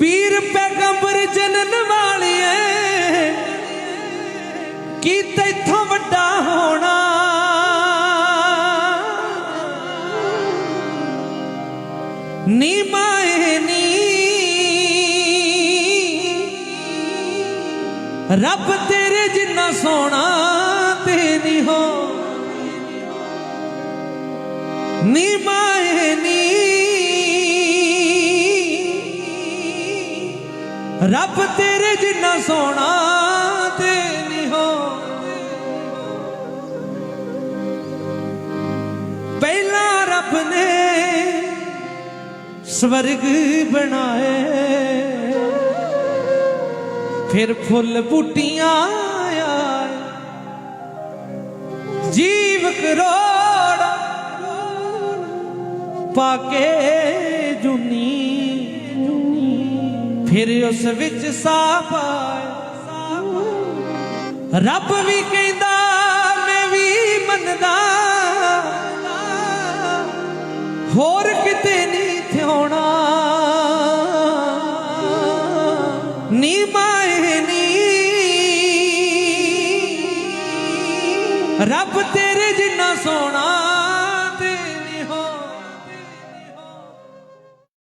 ਪੀਰ ਪੈਗੰਬਰ ਜਨਨ ਵਾਲਿਏ, ਕੀ ਤੈਥੋਂ ਵੱਡਾ ਹੋਣਾ? ਨੀ ਮਾਏ ਨੀ। ਰੱਬ ਤੇਰੇ ਜਿੰਨਾ ਸੋਹਣਾ ਤੇ ਨਹੀਂ ਹੋ। ਨੀ ਰੱਬ ਤੇਰੇ ਜਿੰਨਾ ਸੋਹਣਾ ਤੇ ਨਹੀਂ ਹੋ ਪਹਿਲਾਂ ਰੱਬ ਨੇ ਸਵਰਗ ਬਣਾਏ, ਫਿਰ ਫੁੱਲ ਬੂਟੀਆਂ ਆਏ। ਜੀਵ ਕਰੋੜ ਪਾਕੇ ਜੁਨੀ ਫਿਰ ਉਸ ਵਿੱਚ ਸਾਹ ਪਾਇਆ ਰੱਬ ਵੀ ਕਹਿੰਦਾ, ਮੈਂ ਵੀ ਮੰਨਦਾ। ਹੋਰ ਕਿਤੇ ਨਹੀਂ ਥਿਉਣਾ ਨੀ ਮਾਏ ਨੀ। ਰੱਬ ਤੇਰੇ ਜਿੰਨਾ